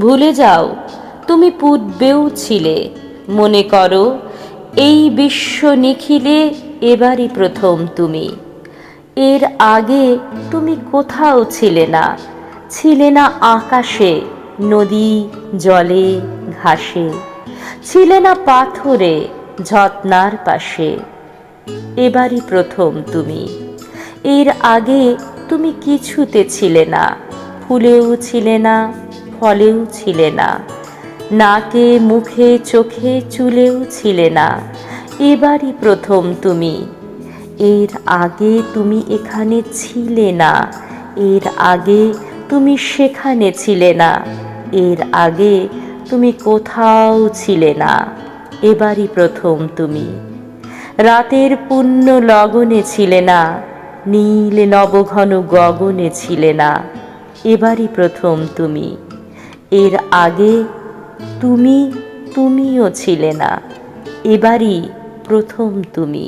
ভুলে যাও, তুমি পূর্বেও ছিলে। মনে করো, এই বিশ্ব নিখিলে এবারই প্রথম তুমি। এর আগে তুমি কোথাও ছিলে না ছিলে না আকাশে, নদী, জলে, ঘাসে। ছিলে না পাথরে ঝর্নার পাশে। এবারই প্রথম তুমি। এর আগে তুমি কিছুতে ছিলে না, ফুলেও ছিলে না ফলেও ছিলে না। নাকে, মুখে, চোখে চুলেও ছিলে না। এবারই প্রথম তুমি। এর আগে তুমি এখানে ছিলে না। এর আগে তুমি সেখানে ছিলে না। এর আগে তুমি কোথাও ছিলে না। এবারই প্রথম তুমি। রাতের পুণ্য লগনে ছিলে না। নীল নবঘন গগনে ছিলে না। এবারই প্রথম তুমি। এর আগে তুমি তুমিও ছিলে না। এবারই প্রথম তুমি।